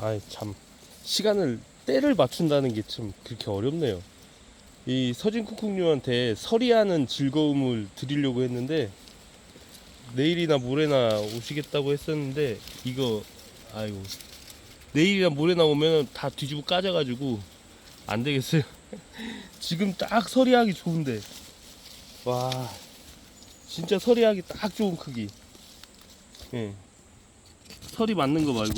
아이 참 시간을 때를 맞춘다는 게 참 그렇게 어렵네요. 이 서진 쿡쿡님한테 서리하는 즐거움을 드리려고 했는데 내일이나 모레나 오시겠다고 했었는데 이거 아이고 내일이나 모레나 오면 다 뒤집어 까져가지고 안 되겠어요. 지금 딱 서리하기 좋은데 와 진짜 서리하기 딱 좋은 크기. 예. 서리 맞는 거 말고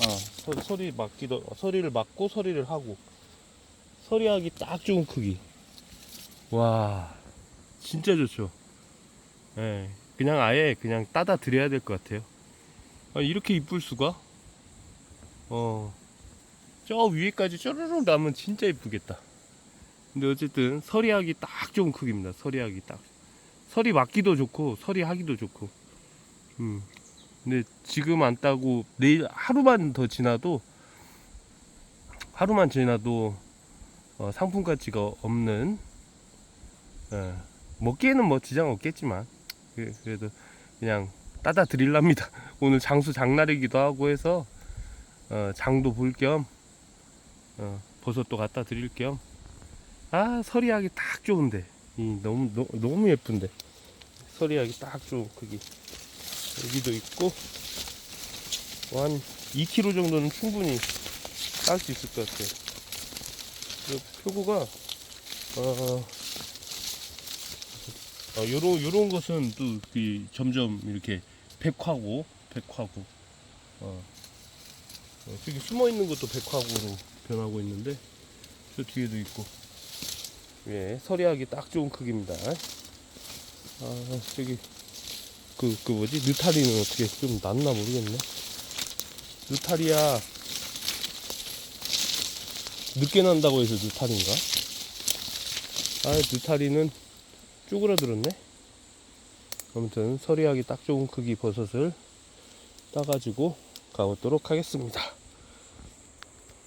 아 서, 서리 맞기도 서리를 맞고 서리를 하고 서리하기 딱 좋은 크기. 와 진짜 좋죠. 예. 그냥 아예 그냥 따다 드려야 될 것 같아요. 아, 이렇게 이쁠 수가? 어. 저 위에까지 쪼르륵 나면 진짜 이쁘겠다. 근데 어쨌든 서리하기 딱 좋은 크기입니다. 서리하기 딱. 서리 맞기도 좋고 서리 하기도 좋고. 음. 근데 지금 안 따고 내일 하루만 더 지나도 하루만 지나도 어, 상품 가치가 없는 예, 먹기에는 뭐 지장 없겠지만 그- 그래도 그냥 따다 드릴랍니다. 오늘 장수 장날이기도 하고 해서 어, 장도 볼겸 어, 버섯도 갖다 드릴 겸. 아 서리하기 딱 좋은데. 이 너무 너, 너무 예쁜데. 서리하기 딱 좋은 크기 여기도 있고 뭐한 2kg 정도는 충분히 딸 수 있을 것 같아요. 그 표고가 어, 어 요런 요런 것은 또 그 점점 이렇게 백화고 백화고 어, 어 저기 숨어 있는 것도 백화고로 변하고 있는데 저 뒤에도 있고 예 서리하기 딱 좋은 크기입니다. 아 저기 그, 그 뭐지? 느타리는 어떻게 좀 낫나 모르겠네. 느타리야. 늦게 난다고 해서 느타리인가? 아, 느타리는 쪼그라들었네. 아무튼 서리하기 딱 좋은 크기 버섯을 따가지고 가보도록 하겠습니다.